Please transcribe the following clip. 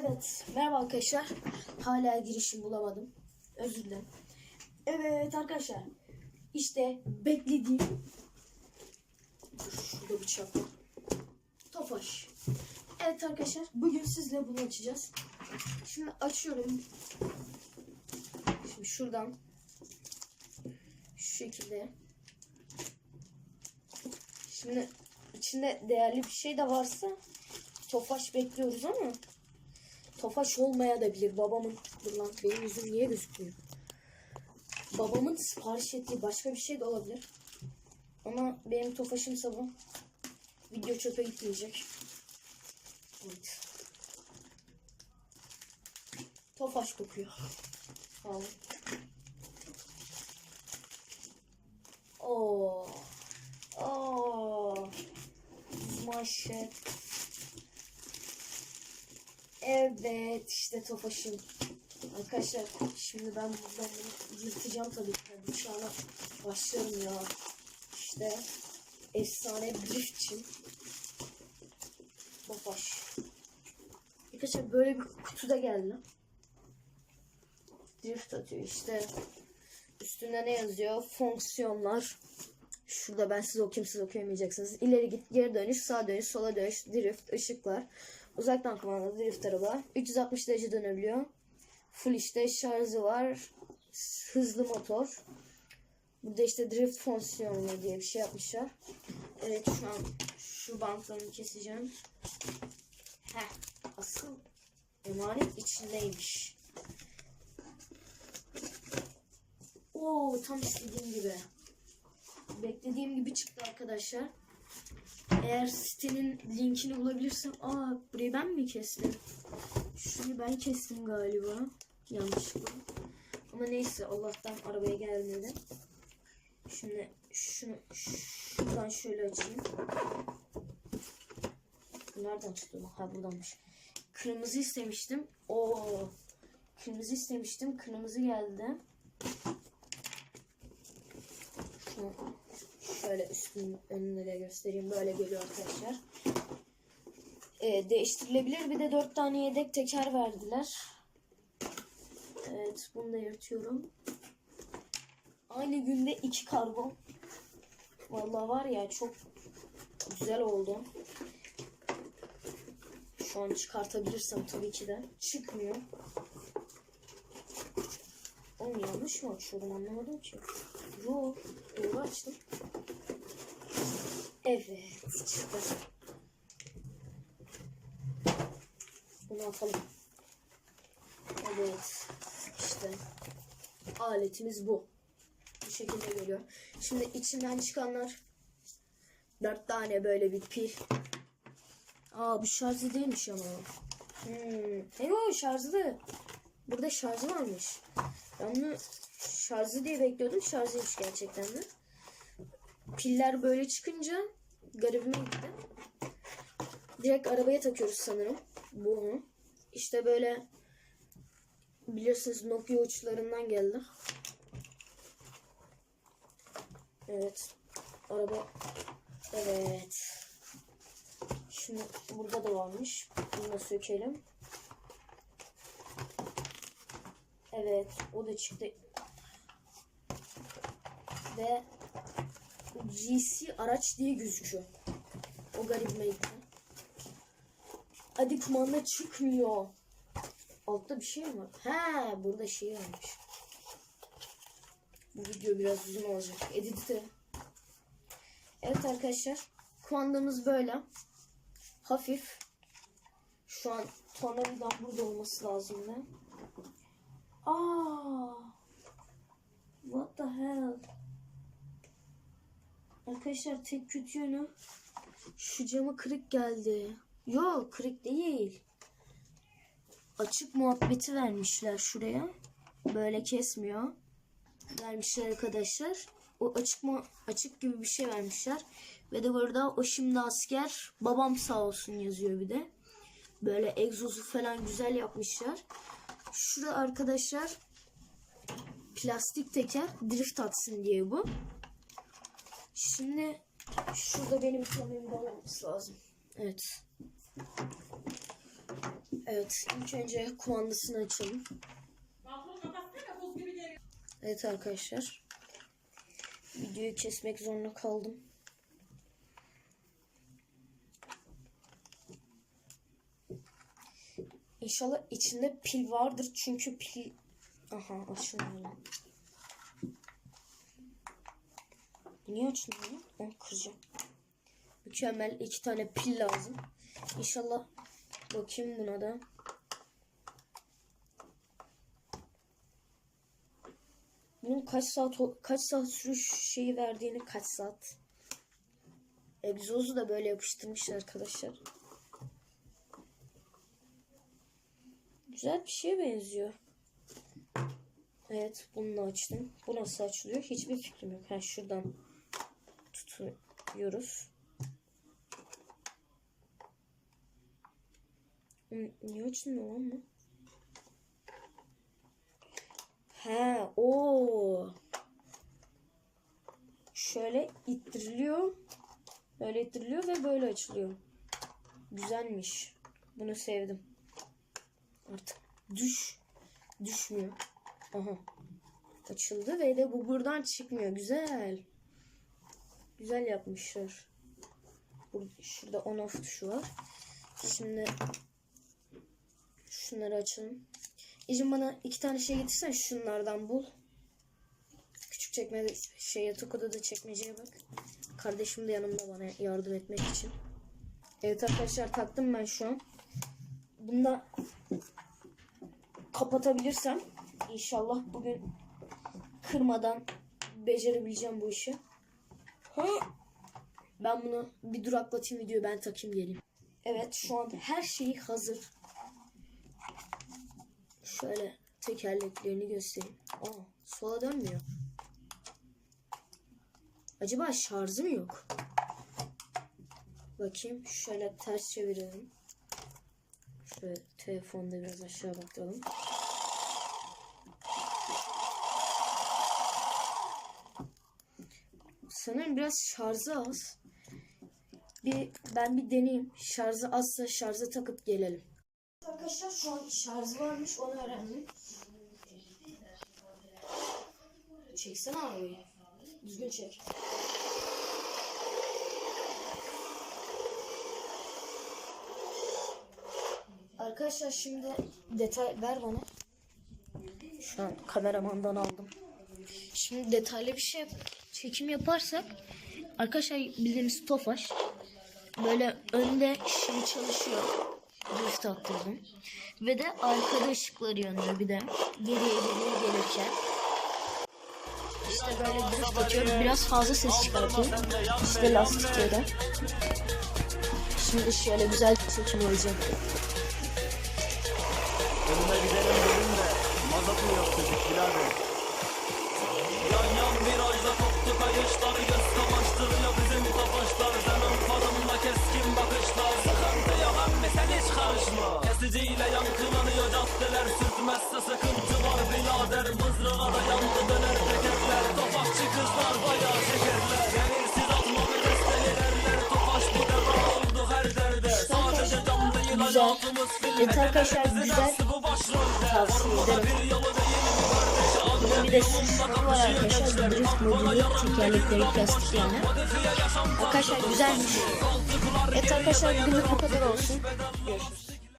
Evet, merhaba arkadaşlar. Hala girişim bulamadım. Özür dilerim. Evet arkadaşlar. İşte beklediğim Dur, şurada bıçak var. Tofaş. Evet arkadaşlar, bugün sizle bunu açacağız. Şimdi açıyorum. Şimdi şuradan şu şekilde. Şimdi içinde değerli bir şey de varsa Tofaş bekliyoruz ama Tofaş olmaya da bilir. Babamın dur lan benim yüzüm niye gözükmüyor? Babamın sipariş ettiği başka bir şey de olabilir. Ama benim Tofaş'ımsa bu. Video çöpe gitmeyecek. Evet. Tofaş kokuyor. Olun. Oo. Oo. Maşet. Evet işte Tofaş'ım. Arkadaşlar şimdi ben buradan bunu yırtacağım tabii ki. Bıçağına başlarım ya. İşte efsane driftçim. Tofaş. Arkadaşlar böyle bir kutuda geldi. Drift atıyor işte. Üstünde ne yazıyor? Fonksiyonlar. Şurada ben size okuyayım siz okuyamayacaksınız. İleri git, geri dönüş, sağa dönüş, sola dönüş, drift, ışıklar. Uzaktan kumandalı drift araba. 360 derece dönebiliyor. Full işte şarjı var. Hızlı motor. Burada işte drift fonksiyonu diye bir şey yapmışlar. Evet şu an şu bantlarını keseceğim. Heh asıl emanet içindeymiş. Oo tam istediğim gibi. Beklediğim gibi çıktı arkadaşlar. Eğer sitenin linkini bulabilirsem... Aa burayı ben mi kestim? Şunu ben kestim galiba. Yanlışlıkla. Ama neyse Allah'tan arabaya gelmedi. Şimdi şunu şuradan şöyle açayım. Nereden bu? Ha buradanmış. Kırmızı istemiştim. Oo. Kırmızı istemiştim. Kırmızı geldi. Şunu şöyle üstünün önüne de göstereyim. Böyle geliyor arkadaşlar. Ee, değiştirilebilir. Bir de dört tane yedek teker verdiler. Evet bunu da yırtıyorum. Aynı günde iki kargo. Vallahi var ya çok güzel oldu. Şu an çıkartabilirsem tabii ki de. Çıkmıyor. Oğlum yanlış mı açıyorum anlamadım ki. Yo doğru açtım. Evet çıktı. Bunu atalım. Evet işte aletimiz bu. Bu şekilde geliyor. Şimdi içinden çıkanlar dört tane böyle bir pil. Aa bu şarjı değilmiş ama. Hmm. Eyvah şarjlı. Burada şarjı varmış. Ben bunu şarjı diye bekliyordum. Şarjıymış gerçekten de. Piller böyle çıkınca garibime gitti. Direkt arabaya takıyoruz sanırım. Bunu. İşte böyle bilirsiniz Nokia uçlarından geldi. Evet. Araba. Evet. Şimdi burada da varmış. Bunu da sökelim. Evet. O da çıktı. Ve GC araç diye gözüküyor. O garibime gitti. Hadi kumanda çıkmıyor. Altta bir şey mi var? He, burada şey varmış. Bu video biraz uzun olacak. Edit'te. Evet arkadaşlar. Kumandamız böyle. Hafif. Şu an tornavidan burada olması lazım ne? Aa. What the hell? Arkadaşlar tek kötü yönü şu camı kırık geldi. Yok kırık değil. Açık muhabbeti vermişler şuraya. Böyle kesmiyor. Vermişler arkadaşlar. O açık mı açık gibi bir şey vermişler. Ve de burada o şimdi asker babam sağ olsun yazıyor bir de. Böyle egzozu falan güzel yapmışlar. Şurada arkadaşlar plastik teker drift atsın diye bu. Şimdi şurada benim kamyonum olması lazım. Evet. Evet ilk önce kumandasını açalım. Evet arkadaşlar. Videoyu kesmek zorunda kaldım. İnşallah içinde pil vardır çünkü pil... Aha açılmıyor. Niye açılmıyor? Onu kıracağım. Mükemmel iki tane pil lazım. İnşallah bakayım buna da. Bunun kaç saat kaç saat sürüş şeyi verdiğini kaç saat. Egzozu da böyle yapıştırmışlar arkadaşlar. Güzel bir şeye benziyor. Evet bunu açtım. Bu nasıl açılıyor? Hiçbir fikrim yok. Ha şuradan tutuyoruz. Hı, Niye açılmıyor lan bu? He, o. Şöyle ittiriliyor. Böyle ittiriliyor ve böyle açılıyor. Güzelmiş. Bunu sevdim. Artık düş. Düşmüyor. Aha. Açıldı ve de bu buradan çıkmıyor. Güzel. Güzel yapmışlar. Burada, şurada on off tuşu var. Şimdi şunları açalım. İcim bana iki tane şey getirsen şunlardan bul. Küçük çekme şey yatak odada çekmeceye bak. Kardeşim de yanımda bana yardım etmek için. Evet arkadaşlar taktım ben şu an. Bunu da kapatabilirsem inşallah bugün kırmadan becerebileceğim bu işi. Ben bunu bir duraklatayım videoyu ben takayım geleyim. Evet şu an her şeyi hazır. Şöyle tekerleklerini göstereyim. Aa, sola dönmüyor. Acaba şarjı mı yok? Bakayım şöyle ters çevirelim. Şöyle telefonda biraz aşağı bakalım. Sanırım biraz şarjı az. Bir ben bir deneyeyim. Şarjı azsa şarja takıp gelelim. Arkadaşlar şu an şarjı varmış onu öğrendim. Çeksene arabayı. Düzgün çek. Arkadaşlar şimdi detay ver bana. Şu an kameramandan aldım. Şimdi detaylı bir şey çekim yaparsak arkadaşlar bildiğimiz tofaş böyle önde şey çalışıyor. Drift attırdım. Ve de arkada ışıkları yanıyor bir de. Geriye geriye gelirken. İşte böyle drift atıyorum. Biraz fazla ses çıkartıyor. İşte lastikleri. Şimdi şöyle güzel bir çekim olacak. Önüne gidelim dedim de mazot yok çocuk birader? Virajda koptu kayışlar Göz kamaştırıyor bizim tofaşlar Canım farımla keskin bakışlar. Sıkıntı yok emmi sen hiç karışma. Kesiciyle yankılanıyor caddeler Sürtmezse sıkıntı var. Birader Mızrağa da yandı döner tekerler. Tofaşçı kızlar bayağı şekerler. Denirsiz atmalı testelerler Tofaş bu defa oldu her derde. Sadece cam değil hayatımız film Evet arkadaşlar güzel tavsiye ederim. Bir de sürüşü var arkadaşlar. Drift modülü tekerlekleri plastiklerini. Arkadaşlar güzelmiş. Evet arkadaşlar bugünlük bu kadar olsun. Görüşürüz.